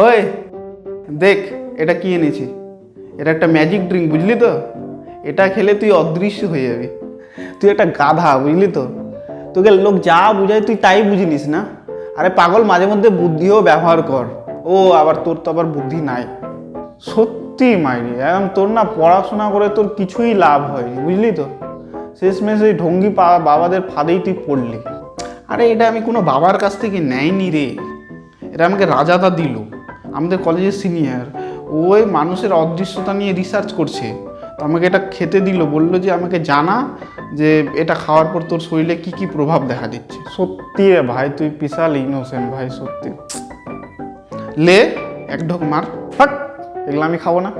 ওই, দেখ, এটা কি এনেছি? এটা একটা ম্যাজিক ড্রিঙ্ক বুঝলি তো? এটা খেলে তুই অদৃশ্য হয়ে যাবি। তুই একটা গাধা, বুঝলি তো? তোকে লোক যা বুঝায় তুই তাই বুঝিনিস না? আরে পাগল, মাঝে মধ্যে বুদ্ধিও ব্যবহার কর। ও, আবার তোর তো আবার বুদ্ধি নাই। সত্যি মাইরি এখন তোর না পড়াশোনা করে তোর কিছুই লাভ হয়নি, বুঝলি তো? শেষমেশ ওই ঢঙ্গি বাবাদের ফাঁদেই তুই পড়লি। আরে এটা আমি কোনো বাবার কাছ থেকে নেয়নি রে। এটা আমাকে রাজাদা দিল। আমাদের কলেজের সিনিয়র ওই মানুষের অদৃশ্যতা নিয়ে রিসার্চ করছে। তো আমাকে এটা খেতে দিল, বলল যে আমাকে জানা যে এটা খাওয়ার পর তোর শরীরে কি কি প্রভাব দেখা দিচ্ছে। সত্যি রে ভাই, তুই বিশাল ইনোসেন্ট ভাই, সত্যি। লে, এক ঢোক মার। ফাট এগুলো আমি খাব না।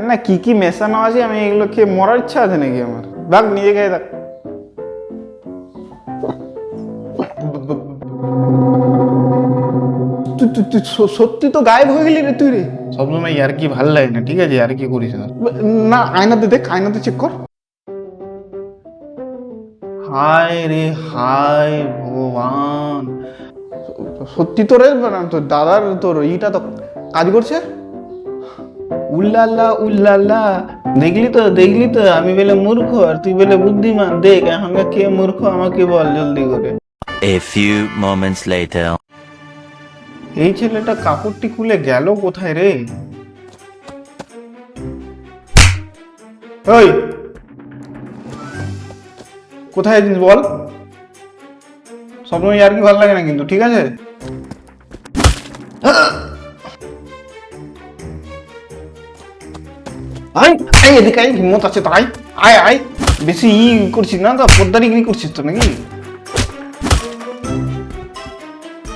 না, কি কি মেশানো আছে আমি এগুলো খেয়ে মরার ইচ্ছা আছে নাকি আমার? দেখ নিজে খেয়ে দেখ। তুই সত্যি তো গায়েব হয়ে গেলি রে তুই রে। সবসময় আর কি ভালো লাগে না ঠিক আছে? আর কি করিস না না আয়নাতে দেখ আয়নাতে চেক কর। হায় রে হায় ভগবান। সত্যি তো রে তোর দাদার তোর ইটা তো কাজ করছে? উল্লাল্লা উল্লাল্লা। দেখলি তো দেখলি তো আমি বলে মূর্খ আর তুই বলে বুদ্ধিমান। দেখ এখন কে মূর্খ আমাকে বল জলদি করে। A few moments later. এই ছেলেটা কাপড়টি খুলে গেল কোথায় রে? ওই কোথায় জিনিস বল? সবসময় আর কি ভালো লাগে না কিন্তু, ঠিক আছে? এদিকে হিম্মত আছে তাই আয় আয় বেশি ই করছিস না তো পদ্মারিগিরি করছিস তো নাকি?